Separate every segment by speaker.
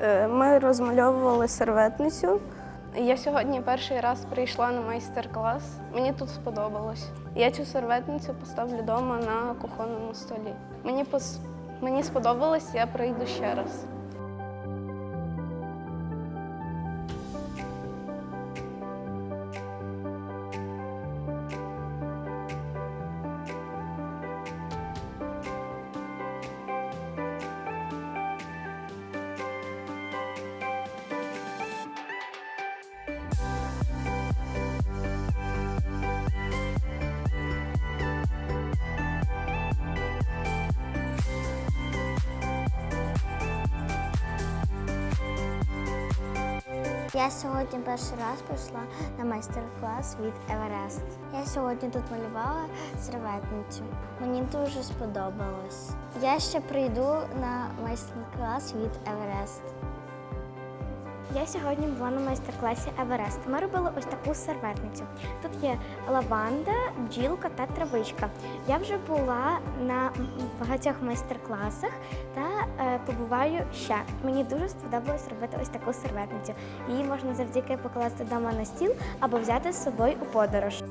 Speaker 1: Е, Ми розмальовували серветницю. Я сьогодні перший раз прийшла на майстер-клас. Мені тут сподобалось. Я цю серветницю поставлю вдома на кухонному столі. Мені пос... мені сподобалось, я прийду ще раз.
Speaker 2: Я сьогодні перший раз прийшла на майстер-клас від Еверест. Я сьогодні тут малювала серветницю. Мені дуже сподобалось. Я ще прийду на майстер-клас від Еверест.
Speaker 3: Я сьогодні була на майстер-класі Еверест. Ми робили ось таку серветницю. Тут є лаванда, бджілка та травичка. Я вже була на багатьох майстер-класах та е, побуваю ще. Мені дуже сподобалось робити ось таку серветницю. Її можна завдяки покласти вдома на стіл або взяти з собою у подорож.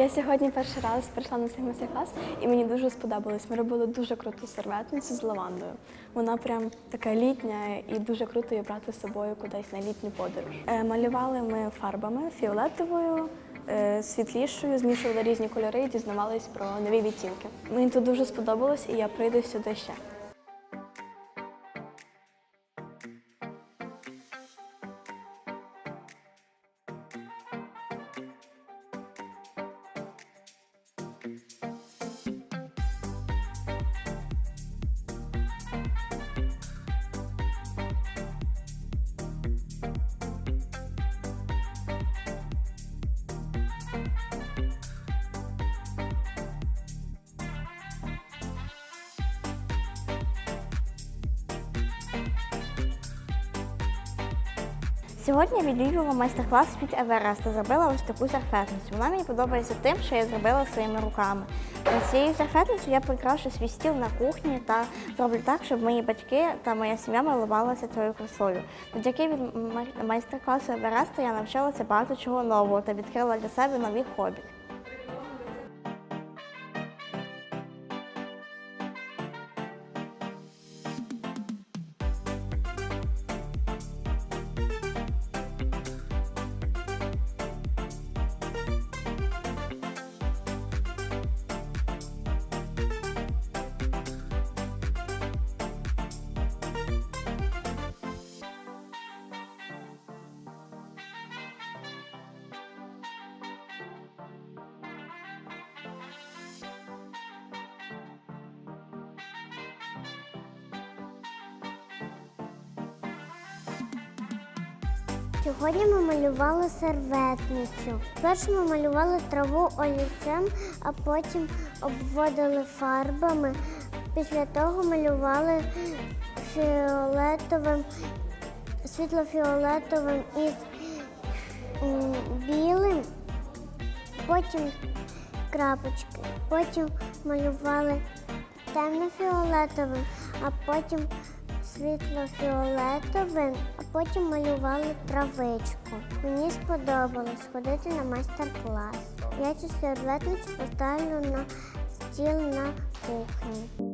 Speaker 1: Я сьогодні перший раз прийшла на цей майстер-клас, і мені дуже сподобалось. Ми робили дуже круту серветницю з лавандою. Вона прям така літня і дуже круто її брати з собою кудись на літню подорож. Е, малювали ми фарбами фіолетовою, е, світлішою, змішували різні кольори і дізнавались про нові відтінки. Мені тут дуже сподобалось, і я прийду сюди ще.
Speaker 3: Сьогодні я відвідувала майстер-клас від Евереста. Зробила ось таку серфетницю. Вона мені подобається тим, що я зробила своїми руками. Цією серфетницею я прикрашу свій стіл на кухні та зроблю так, щоб мої батьки та моя сім'я милувалася цією красою. Завдяки від май- майстер-класу Евереста я навчилася багато чого нового та відкрила для себе нові хобі.
Speaker 2: Сьогодні ми малювали серветницю. Спершу ми малювали траву олівцем, а потім обводили фарбами. Після того малювали фіолетовим, світло-фіолетовим із білим, потім крапочки, потім малювали темно-фіолетовим, а потім світло-фіолетовим, потім малювали травичку. Мені сподобалось ходити на майстер-клас. Я цю серветницю поставлю на стіл на кухні.